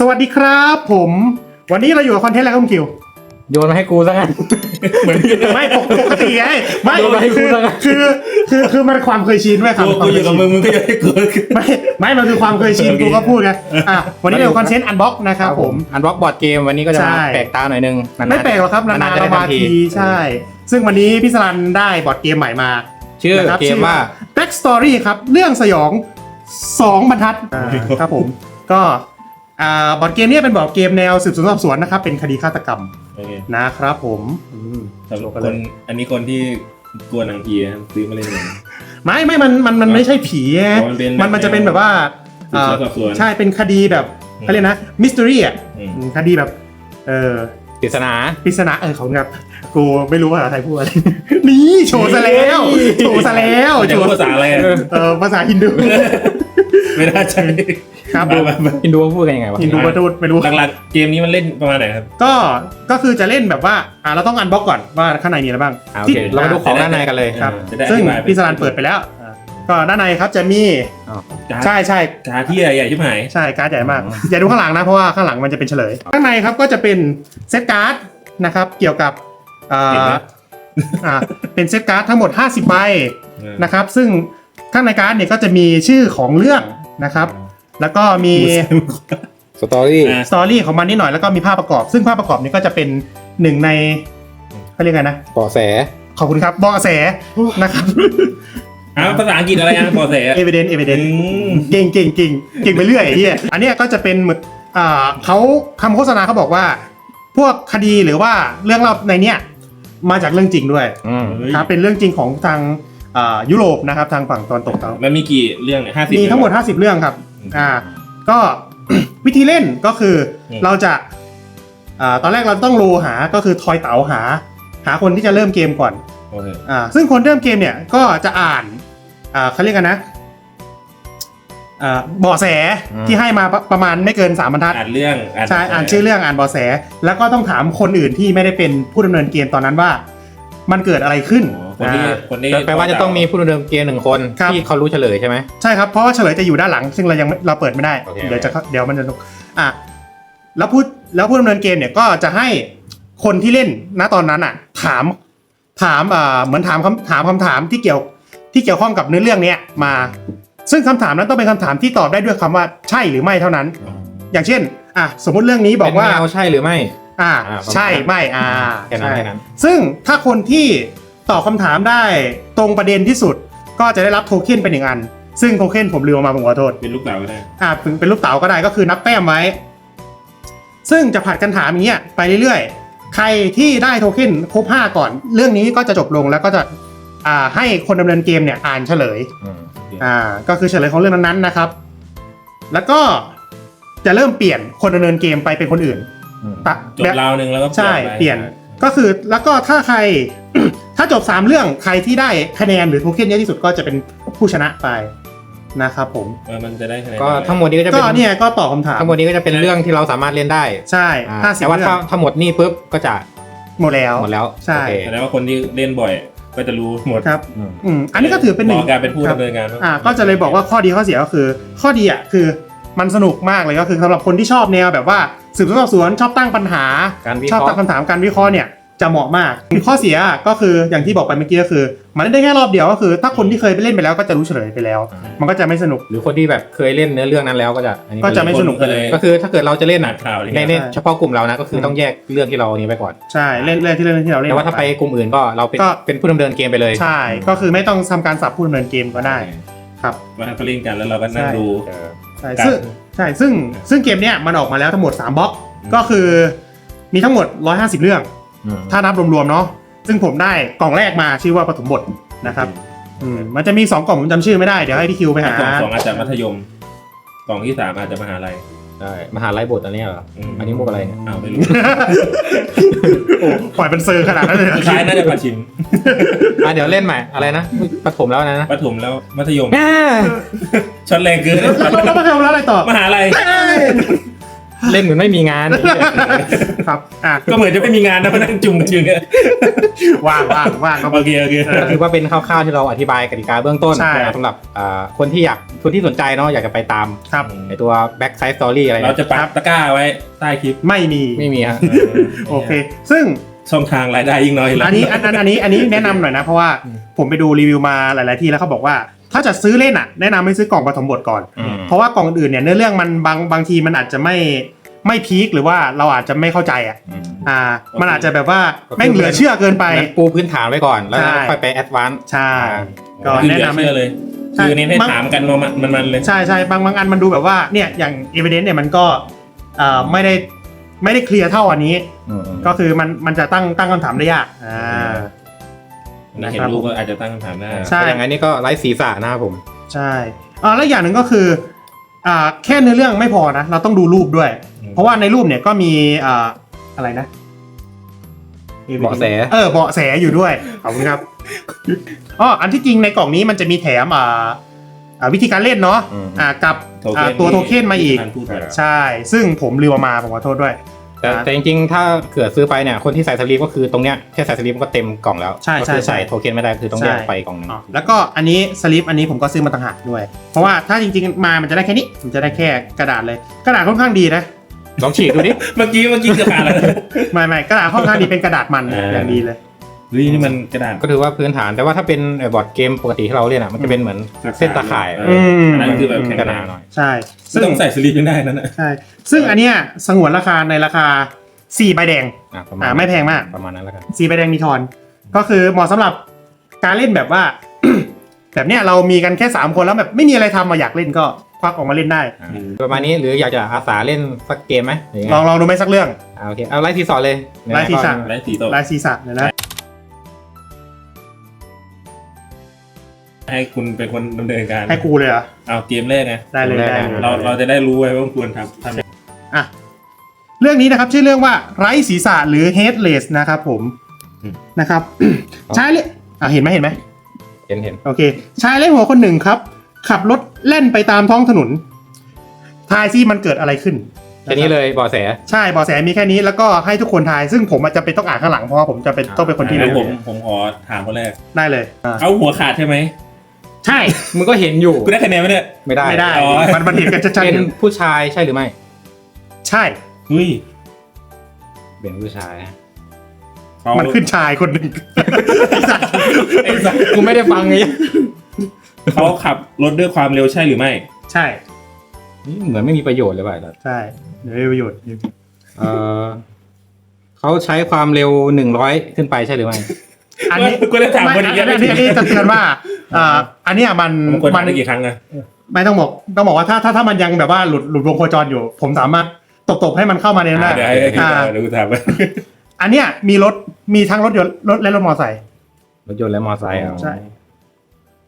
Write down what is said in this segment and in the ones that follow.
สวัสดีครับผม วันนี้เราอยู่กับคอนเทนต์อะไรครับคุณคิว โยนมาให้กูซะงั้น เหมือน ไม่ปกปกติไงไม่โยนมาให้กูคือแล้วกันคือคือคือมันความเคยชินไว้ยครับกูกูอยู่กับมึงมึงก็ยังให้กูไม่ไม่มันคือความเคยชินโอเคกูก็พูดไงอะวันนี้เราอยู่คอนเทนต์อันบ็อกนะครับผม อันบล็อกบอร์ดเกมวันนี้ก็จะใช่มาแปลกตาหน่อยนึงนานๆไม่แปลกหรอกครับนานๆจะเราได้มาทำทีใช่ ซึ่งวันนี้พี่สรันได้บอร์ดเกมใหม่มาชื่อนะครับเกมว่า Back Story ครับ เรื่องสยองสองบรรทัดอ่าครับผม ก็ อ่าบอร์ดเกมเนี้เป็นบอร์ดเกมแนวสืบสวนสอบสวนนะครับเป็นคดีฆาตกรรมโอเคนะครับผมอืมสำหรับคนอันนี้คนที่กลัวหนังผีนะครับซื้อมาเล่นเลย ไม่ไม่มันมันมันไม่ใช่ผีไงอ๋อมันเป็นมันมันจะเป็นแบบว่าสืบสวนอ่าสอบสวนใช่เป็นคดีแบบเขาเรียกนะมิส t ต r รี่อะอืมอืม คดีแบบเออปริศนา ปริศนาเออของแบบกูไม่รู้ภาษาไทยพูดอะไร นี่โชว์ซะแล้วโชว์ซะแล้วมันจะโชว์พูดภาษาอะไรอะเออภาษาฮินดู ไม่น่าใช่ครับมามามาอินดูว่าพูดกันยังไงวะฮินดูมาดูไม่รู้ หลักๆเกมนี้มันเล่นประมาณไหนครับ ก็ ก็คือจะเล่นแบบว่า อ่าเราต้องอันบล็อกก่อนว่าข้างในมีอะไรบ้างอ่าโอที่เค เรามาดูของด้านในกันเลยครับ จะได้อซึ่งธิบายพี่สรันเปิดไปแล้วอ่าก็ด้านในครับจะมี การ์ดใช่ใช่ การ์ดที่ใหญ่ๆชิบหาย ใช่การ์ดใหญ่มากอย่าดูข้างหลังนะ เพราะว่าข้างหลังมันจะเป็นเฉลย ข้างในครับก็จะเป็นเซตการ์ดนะครับเกี่ยวกับอ่าเห็นไหม อ่าเป็นเซตการ์ดทั้งหมด 50 ใบนะครับ ซึ่งข้างในการ์ดเนี่ยก็จะมีชื่อของเรื่อง นะครับ แล้วก็มีสตอรี่อะสตอรี่ของมันนิดหน่อยแล้วก็มีภาพประกอบ ซึ่งภาพประกอบนี้ก็จะเป็นหนึ่งในเขาเรียกไงนะ เบาะแส ขอบคุณครับเบอกแสนะครับ อ้าวภาษาอังกฤษอะไรอะปอเสะ evidence อื evidence มเก่งเก่งเก่งเก่งไปเรื่อยไอ้เหี้ยอันเนี้ยก็จะเป็นเหมือนอ่าเขาคำโฆษณาเขาบอกว่า พวกคดีหรือว่าเรื่องเล่าในเนี้ยมาจากเรื่องจริงด้วยอืมเฮ้ยครับเป็นเรื่องจริงของทางอ่า ยุโรปนะครับทางฝั่งตะวันตกเขามันมีกี่เรื่องเนี่ยห้าสิบมีทั้งหมด 50 เรื่องครับอ่าก็วิธีเล่นก็คืออมเราจะอ่าตอนแรกเราต้องโลหาก็คือทอยเต๋าหา หาคนที่จะเริ่มเกมก่อนโอเคอ่าซึ่งคนเริ่มเกมเนี่ยก็จะอ่านอ่าเขาเรียกกันนะอ่าเบาะแสที่ให้มาประประมาณไม่เกินสามบรรทัดอ่านเรื่องใช่อ่านชื่อเรื่องอ่านเบาะแส แล้วก็ต้องถามคนอื่นที่ไม่ได้เป็นผู้ดำเนินเกมตอนนั้นว่า มันเกิดอะไรขึ้นอ๋อคนที่อ่าคนที่แปลว่าจะต้องมีผู้ดำเนินเกมหนึ่งคนครับ ที่เขารู้เฉลยใช่ไหม ใช่ครับ เพราะว่าเฉลยจะอยู่ด้านหลัง ซึ่งเรายังไม่เราเปิดไม่ได้ โอเค เดี๋ยวจะเข้าเดี๋ยวมันจะอะแล้วผู้แล้วผู้ดำเนินเกมเนี่ยก็จะให้คนที่เล่นณตอนนั้นอะ ถามถามอ่าเหมือนถามคำถามคำถามที่เกี่ยวที่เกี่ยวข้องกับเนื้อเรื่องเนี้ยมา ซึ่งคำถามนั้นต้องเป็นคำถามที่ตอบได้ด้วยคำว่าใช่หรือไม่เท่านั้น อย่างเช่น อะสมมุติเรื่องนี้บอกว่า เป็นแนวใช่หรือไม่ อ่าอ่าประมาณใช่ไม่อ่าแค่นั้นใช่แค่นั้น ซึ่งถ้าคนที่ตอบคำถามได้ตรงประเด็นที่สุด ก็จะได้รับโทเค็นเป็นหนึ่งอัน ซึ่งโทเค็นผมลืมเอามาผมขอโทษ เป็นลูกเต๋าก็ได้ อ่าถึงเป็นลูกเต๋าก็ได้ก็คือนับแต้มไว้ ซึ่งจะผัดกันถามอย่างเงี้ยไปเรื่อยๆ ใครที่ได้โทเค็นครบ5ก่อน เรื่องนี้ก็จะจบลงแล้วก็จะอ่าให้คนดำเนินเกมเนี่ยอ่านเฉลย อืมอ่าก็คือเฉลยของเรื่องนั้นๆนะครับ แล้วก็จะเริ่มเปลี่ยนคนดำเนินเกมไปเป็นคนอื่นอืม ตะจบราวหนึ่งแล้วก็ใช่ไปเปลี่ยนก็คือแล้วก็ถ้าใคร ถ้าจบ 3 เรื่องใครที่ได้คะแนนหรือโทเค็นเยอะที่สุดก็จะเป็นผู้ชนะไปนะครับผมเออมันจะได้คะแนนก็ทั้งหมดนี้ก็จะก็เป็นเนี่ยก็ตอบคำถามทั้งหมดนี้ก็จะเป็นเรื่องที่เราสามารถเล่นได้ใช่อ่าห้าสิบแต่ว่าเรื่อถ้างทั้งหมดนี่ปุ๊บก็จะหมดแล้วหมดแล้วใช่โอเคแสดงว่าคนที่เล่นบ่อยก็จะรู้หมดครับอืมอืมอันนี้ก็ถือเป็นหนึ่งหมาะการเป็นผู้ครับดำเนินงานอ่าก็จะเลยบอกว่าข้อดีข้อเสียก็คือ ข้อดีอะคือมันสนุกมากเลยก็คือสำหรับคนที่ชอบแนวแบบว่า สืบสวนสอบสวนชอบตั้งปัญหา การวิชอบเคราะตั้ห์งคำถามการวิเคราะห์เนี่ยจะเหมาะมาก ข้อเสียก็คืออย่างที่บอกไปเมื่อกี้ก็คือ มันเล่นได้แค่รอบเดียวก็คือ ถ้าคนที่เคยไปเล่นไปแล้วก็จะรู้เฉลยไปแล้ว มันก็จะไม่สนุก หรือคนที่แบบเคยเล่นเนื้อเรื่องนั้นแล้วก็จะอันนี้ก็จะไม่สนุกก็เลยก็คือถ้าเกิดเราจะเล่นอ่าอะนข่าวอะไรในเงี้ย ในใช่เฉพาะกลุ่มเรานะก็คือต้องแยกเรื่องที่เรานี้ไปก่อน ใช่เล่นเล่นที่เล่นที่เราเล่น แต่ว่าถ้าไปกลุ่มอื่นก็เราเป็นก็ เป็นผู้ดำเนินเกมไปเลยใช่ก็คือไม่ต้องทำการสับผู้ดำเนินเกมก็ได้ครับว่าเขาเล่นกันแล้วเราก็นั่งใช่ดูเออใช่ครับซึ่ง ใช่ ซึ่งซึ่งเกมเนี้ยมันออกมาแล้วทั้งหมด 3บล็อก ก็คือมีทั้งหมด 150 เรื่องอืมถ้านับรวมๆเนาะ ซึ่งผมได้กล่องแรกมาชื่อว่าปฐมบทนะครับอืมมันจะมี 2 กล่องผมจำชื่อไม่ได้ เดี๋ยวให้พี่คิวไปหากล่องสองอาจจะมัธยม กล่องที่สามอาจจะมหาลัย ได้มหาลัยบทอันนี้เหรอม อันนี้มุกอะไรเนี่ยอ้าวไม่รู้โอ้ปล่อยเป็นเซอร์ขนาดนั้นเลยเหรอคล้ายน่าจะปัดชิมอะเดี๋ยวเล่นใหม่อะไรนะปฐมแล้วนะนะประถมแล้วมัธยมอ่าช็อตแรงเกินแล้วแล้วแล้วแล้วอะไรต่อมหาลัย เอ้ยเล่นเหมือนไม่มีงาน ครับอะก็เหมือนจะไม่มีงานนะมานั่งจุ่มกันอยู่เนี่ยว่างว่างว่างครับ โอเคโอเคก็ถือว่าเป็นคร่าวๆที่เราอธิบายกติกาเบื้องต้นใช่สำหรับอ่าคนที่อยากคนที่สนใจเนาะอยากจะไปตามครับไอตัว back side story อะไรเราเนี่ยจะปักตะกร้าไว้ใต้คลิปไม่มีไม่มีฮะ โอเค ซึ่งช่องทางรายได้ยิ่งน้อยแล้ว อันนี้อันอันอันนี้อันนี้แนะนำหน่อยนะ เพราะว่าผมไปดูรีวิวมาหลาย ๆ ที่แล้วเขาบอกว่า ถ้าจะซื้อเล่นอะแนะนำให้ซื้อกล่องปฐมบทก่อน อืม เพราะว่ากล่องอื่นเนี่ยเนื้อเรื่องมันบางบางทีมันอาจจะไม่ไม่พีคหรือว่าเราอาจจะไม่เข้าใจอะอืม อ่า มันอาจจะแบบว่าแม่งเหลือเชื่อเกินไปเหมือนปูพื้นฐานไว้ก่อนแล้วใช่ ค่อยไปแอดวานซ์ใช่ ก็คือแนะเหลือนำให้ เชื่อเลย ใช่คือเน้นให้บาง ถามกันมันมันมันเลย ใช่ใช่บางบางอันมันดูแบบว่าเนี่ยอย่าง evidence เนี่ยมันก็อ่าไม่ได้ไม่ได้เคลียร์เท่าอันนี้ก็คือมันมันจะตั้งตั้งคำถามได้ยากอ่า นี่เห็นรูปก็อาจจะตั้งคำถามได้ใช่ใช่อย่างนั้นนี่ก็ไร้ศีรษะนะครับผม ใช่อ่าแล้วอย่างหนึ่งก็คืออ่าแค่เนื้อเรื่องไม่พอนะ เราต้องดูรูปด้วย อืม เพราะว่าในรูปเนี่ยก็มีอ่าอะไรนะเบาะแส เออเบาะแสอยู่ด้วย ขอบคุณครับอ๋ออันที่จริงในกล่องนี้มันจะมีแถมอ่าอ่าวิธีการเล่นเนาะอืม อ่ากับโทเค็นอ่าตัวโทเค็นมาอีก ที่ท่นพูดไปใช่ ซึ่งผมลืมเอามาผมขอโทษด้วย แต่แต่จริงๆ ถ้าเกิดซื้อไปเนี่ย คนที่ใส่สลีปก็คือตรงเนี้ยแค่ใส่สลีปก็เต็มกล่องแล้วใช่ใช่ก็คือใช่ ใส่โทเค็นไม่ได้คือต้องแยกใช่ไปกล่องหนึง อ๋อแล้วก็อันนี้สลิปอันนี้ผมก็ซื้อมาต่างหากด้วย เพราะว่าถ้าจริงๆมามันจะได้แค่นี้มันจะได้แค่กระดาษเลย กระดาษค่อนข้างดีนะ ลองฉีกดูดิ เมื่อกี้เมื่อกี้เกือบผ่านแล้วไม่ไม่กระดาษค่อนข้างดีเป็นกระดาษมันอ่าอย่างดีเลย เฮ้ยนี่มันกระดาษ ก็ถือว่าพื้นฐานแต่ว่าถ้าเป็นไอ้บอร์ดเกมปกติที่เราเล่นอะมันจะเป็นเหมือนเส้นตะข่ายเออืม อันนั้นคือแบบแข็งกระแรดางษหน่อยใช่ ซึ่งต้องใส่สลีปยังได้นั่นน่ะใช่ ซึ่งอันเนี้ยสงวนราคาในราคา4ใบแดง อะประมาณอ่าไม่แพงมาก ประมาณนั้นแล้วกัน 4ใบแดงมีทอน ก็คือเหมาะสำหรับการเล่นแบบว่า แบบเนี้ยเรามีกันแค่สามคนแล้วแบบไม่มีอะไรทำมาอยากเล่นก็ควักออกมาเล่นได้อ่าประมาณนี้หรืออยากจะอาสาเล่นสักเกมไหมหรือไงลองลองดูไหมสักเรื่อง อ่าโอเคเอาไล่ทีสอนเลยไล่ทีสอน ไร้สีโตะลายศีรษะเนี่ยวนะ ให้คุณเป็นคนดำเนินการให้กูเลยเหรอะ เอาเกมแรกไงได้เลยได้เลย เราเราจะได้รู้ไว้ว่าควรทำทำยังไงอะ เรื่องนี้นะครับชื่อเรื่องว่าไร้ศีรษะหรือ headless นะครับผมนะครับ ชายเล่อะเห็นไหมเห็นไหม เห็นเห็นโอเค ชายเล่หัวคนหนึ่งครับ ขับรถเล่นไปตามท้องถนน ทายซิมันเกิดอะไรขึ้นแค่นี้เลยเบอแส ใช่เบอแสมีแค่นี้แล้วก็ให้ทุกคนทาย ซึ่งผมอาจจะเป็นต้องอ่านข้างหลังเพราะว่าผมจะเป็นต้องเป็นคนที่งั้นรู้ผมผมขอถามคนแรก ได้เลยอะเอาหัวขาดใช่ไหม ใช่มึงก็เห็นอยู่กูได้คะแนนไหมเนี่ย ไม่ได้ ไม่ได้ อ๋อ มันมันเห็นกันชัดๆเป็นอยู่ผู้ชายใช่หรือไม่ ใช่ เฮ้ยเป็นผู้ชายเขามันขึ้นชายคนหนึ่ง ไอ้สัสกูไม่ได้ฟังไงเขาขับรถด้วยความเร็วใช่หรือไม่ ใช่เหมือนไม่มีประโยชน์เลยว่ะใช่เดี๋ยวมีประโยชน์เออเขาใช้ความเร็วหนึ่งร้อยขึ้นไปใช่หรือไม่ อันนี้กูได้ถามไม่คนอัอีนกนี้อันนี้อันนี้จะเตือนว่าอ่าอันเนี้ยมันมันควรมัถามได้กี่ครั้งอะไม่ต้องบอกต้องบอกว่าถ้าถ้าถ้ามันยังแบบว่าหลุดหลุดวงโคจรอยู่ ผมสามารถตบตบๆให้มันเข้ามาในนั้นได้เดี๋ยวให้ให้อ่าเดี๋ยวกูถามไปอันเนี้ยมีรถมีทั้งรถยนต์รถและรถมอเตอร์ไซค์รถยนต์และมอเตอร์ไซค์เอาใช่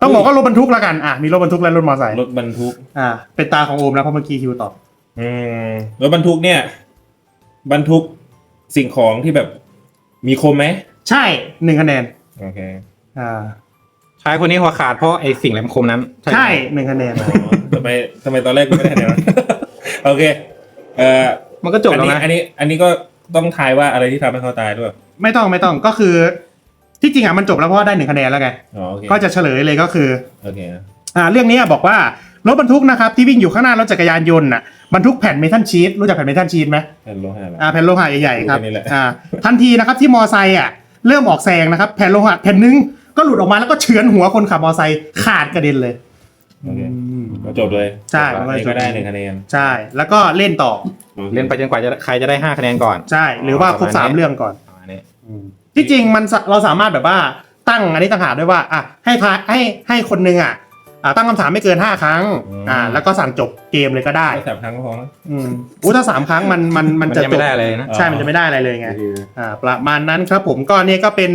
ต้องบอกว่ารถบรรทุกแล้วกันอะมีรถบรรทุกและรถมอเตอร์ไซค์รถบรรทุก อ่า เป็นตาของโอมแล้วเพราะเมื่อกี้คิวตอบอืมรถบรรทุกเนี่ย บรรทุกสิ่งของที่แบบมีคมไหม ใช่หนึ่งคะแนนโอเคอ่าชายคนนี้หัวขาดเพราะไอ้สิ่งแหลมคมนั้นใช่หนึ่งคะแนนอ๋อทำไมทำไมตอนแรกกูไม่ได้คะแนนวะโอเค เอ่อมันก็จบอันแล้วนี้นะอันนี้ อันนี้ก็ต้องทายว่าอะไรที่ทำให้เขาตายด้วย ไม่ต้องไม่ต้องก็คือ ที่จริงอะมันจบแล้วเพราะว่าได้หนึ่งคะแนนแล้วไงอ๋อโอเคก็จะเฉลยเลยก็คือโอเคอ่าเรื่องนี้บอกว่ารถบรรทุกนะครับที่วิ่งอยู่ข้างหน้ารถจักรยานยนต์น่ะบรรทุกแผ่นเมทัลชีตรู้จักแผ่นเมทัลชีตไหมแผ่นโลหะละอ่าแผ่นโลหะใหญ่ๆครับรู้แค่นี้แหละอ่าทันทีนะครับที่มอไซค์อะ เริ่มออกแซงนะครับ แผ่นโลหะแผ่นนึงก็หลุดออกมาแล้วก็เฉือนหัวคนขับมอไซค์ขาดกระเด็นเลยโอเคอืมก็จบเลยใช่อันนี้ก็ได้หนึ่งคะแนนใช่ แล้วก็เล่นต่อเล่นไปจนกว่าจะใครจะได้ห้าคะแนนก่อน ใช่ หรือว่าครบประมาณสามนี้เรื่องก่อนประมาณนี้ที่จริงมันสะเราสามารถแบบว่าตั้งอันนี้ต่างหากด้วยว่าอะให้ทายให้ให้คนหนึงอะ อ่าตั้งคำถามไม่เกินห้าครั้งอ่าแล้วก็สั่งจบเกมเลยก็ได้ได้สามครั้งก็พอมั้งอืมอู้ถ้าสามครั้งมันมันมันจะยังจไม่บได้อะไรนะใช่มันจะไม่ได้อะไรเลยไงอ่าประมาณนั้นครับผมก็เนี่ยก็เป็น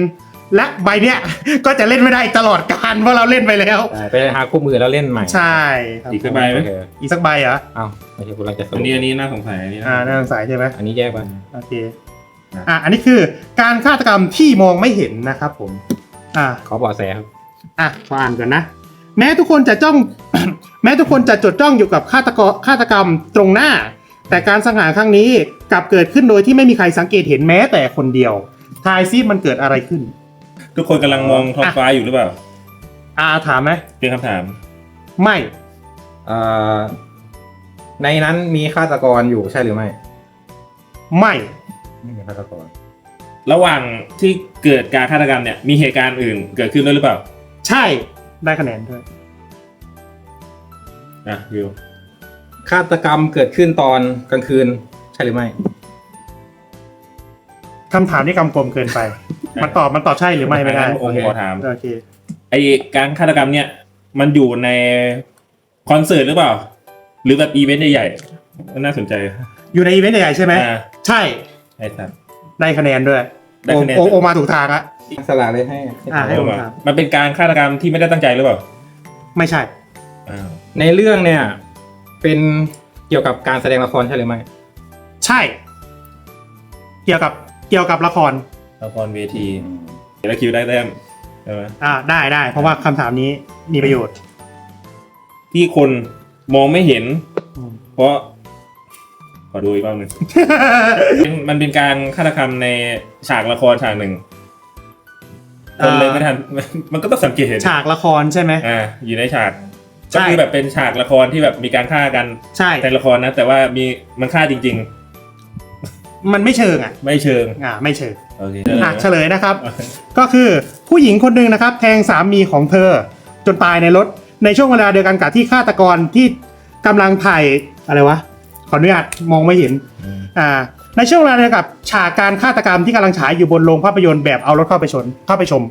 และใบเนี้ยก็จะเล่นไม่ได้ตลอดการเพราะเราเล่นไปแล้วไปหาคู่มือแล้วเล่นใหม่ ใช่ครับอีกสักใบไหมโอเคอีกสักใบเหรอเอ้าไม่ใช่คุณรังจะสอัรุนปนี้อันนี้น่าสงสัยอันนี้อ่าน่าสงสัยใช่ไหมอันนี้แยกไปโอเคอ่าอันนี้คือการฆาตกรรมที่มองไม่เห็นนะครับผม อ่าขอเบาะแสครับอะขออ่านก่อนนะ แม้ทุกคนจะจ้อง แม้ทุกคนจะจดจ้องอยู่กับฆาตกรฆาตกรรมตรงหน้า แต่การสังหารครั้งนี้กลับเกิดขึ้นโดยที่ไม่มีใครสังเกตเห็นแม้แต่คนเดียว ทายซิมันเกิดอะไรขึ้น ทุกคนกำลังมองท้องฟ้าอยู่หรือเปล่า อาถามไหมเป็นคำถาม ไม่เอ่อในนั้นมีฆาตกรอยู่ใช่หรือไม่ไม่ ไม่มีฆาตกร ระหว่างที่เกิดการฆาตกรรมเนี่ยมีเหตุการณ์อื่นเกิดขึ้นด้วยหรือเปล่า ใช่ ได้คะแนนด้วยอะวิวฆาตกรรมเกิดขึ้นตอนกลางคืน ใช่หรือไม่ คำถามนี่กำกวมเกินไป มันตอบมันตอบใช่หรือไม่ไม่ได้งั้นองค์ขอถาม โอเค ไอการฆาตกรรมเนี่ย มันอยู่ในคอนเสิร์ตหรือเปล่า หรือแบบอีเวนต์ใหญ่ๆน่าสนใจอยู่ในอีเวนต์ใหญ่ๆใช่ไหม อ่าใช่ ไอ้สัตว์ ได้คะแนนด้วยได้คะแนนโอโอโอมาถูกทางละ สละเลยให้อะให้เอามามันเป็นการฆาตกรรมที่ไม่ได้ตั้งใจหรือเปล่าไม่ใช่ อ้าวในเรื่องเนี่ย เป็นเกี่ยวกับการแสดงละครใช่หรือไม่ใช่ เกี่ยวกับเกี่ยวกับละคร ละครเวทีแล้วคิวได้แต้มใช่ไหมอ่าได้ได้ เพราะว่าคำถามนี้มีประโยชน์ที่คนมองไม่เห็น อืมเพราะขอดูอีกรอบหนึ่งเป็นมันเป็นการฆาตกรรมในฉากละครฉากหนึ่ง คนเลยไม่ทันมันก็ต้องสังเกตเห็นฉากละครใช่ไหมอ่าอยู่ในฉากใช่ก็คือแบบเป็นฉากละครที่แบบมีการฆ่ากันใช่ในละครนะ แต่ว่ามีมันฆ่าจริงมันไม่เชิงอะๆไม่เชิงอ่าไม่เชิงโอเคอะเฉลยนะครับ ก็คือผู้หญิงคนหนึ่งนะครับ แทงสามีของเธอ จนตายในรถในช่วงเวลาเดียวกันกับที่ฆาตกรที่กำลังถ่ายอะไรวะขออนุญาตมองไม่เห็นอืมอ่า ในช่วงเวลาเดียวกับฉากการฆาตกรรมที่กำลังฉายอยู่บนโรงภาพยนตร์แบบเอารถเข้าไปชนเข้าไปชม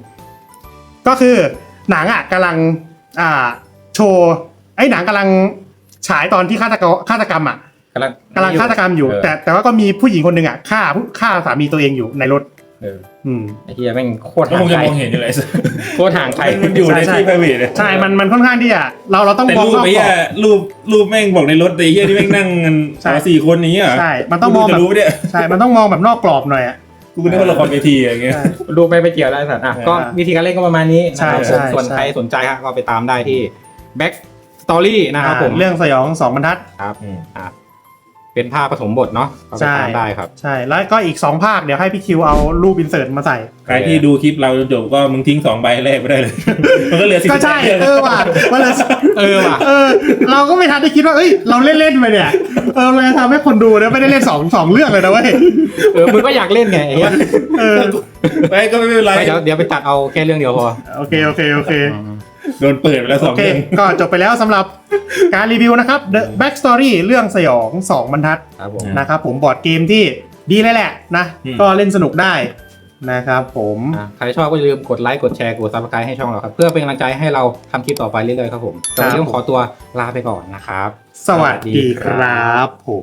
ก็คือหนังอะกำลังอ่าโชว์ไอ้หนังกำลังฉายตอนที่ฆาตกรฆาตกรรมอะกำลังกำลังฆาตกรรมอยู่เแต่แต่ว่าก็มีผู้หญิงคนหนึ่งอะฆ่าฆ่าสามีตัวเองอยู่ในรถ เอออืมไอ้เฮียแม่งโคตรก็ห่าคงงจะไกลมองเห็นอยู่เลยโคตรห่างไกลมันอยู่ในใช่ที่ private เลยใช่ มันมันค่อนข้างที่จะเราเราต้องแต่มองรูปรอบไอ้ก่เหี้อยนรูปรูปแม่งบอกในรถแต่ไอ้เหี้ยที่แม่งนั่งกันใช่ สามสี่คนนี้อะใช่ มันต้องมองกูแบจะบรู้เนี่ยใช่ มันต้องมองแบบนอกกรอบหน่อยอะ กูนึกว่าละครเวทีอย่างเงี้ยใช่ดูไปไปเกี่ยวได้สัตว์อะใช่ก็วิธีการเล่นก็ประมาณนี้นะครับใช่ผมใช่ส่วนใช่ ใครสนใจฮะก็ไปตามได้ที่ Back Story นะครับผม เรื่องสยองสองบรรทัด ครับอืม อะ เป็นภาพผสมบทเนาะก็ไปใช่ตามได้ครับ ใช่แล้วก็อีกสองภาคเดี๋ยวให้พี่คิวเอารูปอินเสิร์ตมาใส่ ใครที่ดูคลิปเราจนจบก็มึงทิ้งสองใบแรกไปได้เลย มันก็เหลือสิบก็ใช่ เออว่ะมันเลยเออว่ะเออ เราก็ไม่ทันได้คิดว่าเอ้ยเราเล่นๆไปเนี่ยเออเราจะทำให้คนดูเนี่ยไม่ได้เล่นสองสองเรื่องเลยนะเว้ยเออมึงก็อยากเล่นไงไอ้เหี้ยเออไม่ก็ไม่เป็นไรไปเดี๋ยวเดี๋ยวไปตัดเอาแค่เรื่องเดียวพอโอเคโอเคโอเค โดนเปิดไปแล้วสโอองเค เรื่อง ก็จบไปแล้วสำหรับการรีวิวนะครับ The Backstory เรื่องสยองสองบรรทัดครับผม นะครับผมบอร์ดเกมที่ดีเลยแหละนะ อืม ก็เล่นสนุกได้นะครับผมอะใครชอบก็อย่าลืมกดไลค์ กดแชร์ กดซับสไครต์ให้ช่องเราครับ เพื่อเป็นกำลังใจให้เราทำคลิปต่อไปเรื่อยๆครับผมแต่วันนี้ต้องขอตัวลาไปก่อนนะครับ สวัสดีครับผม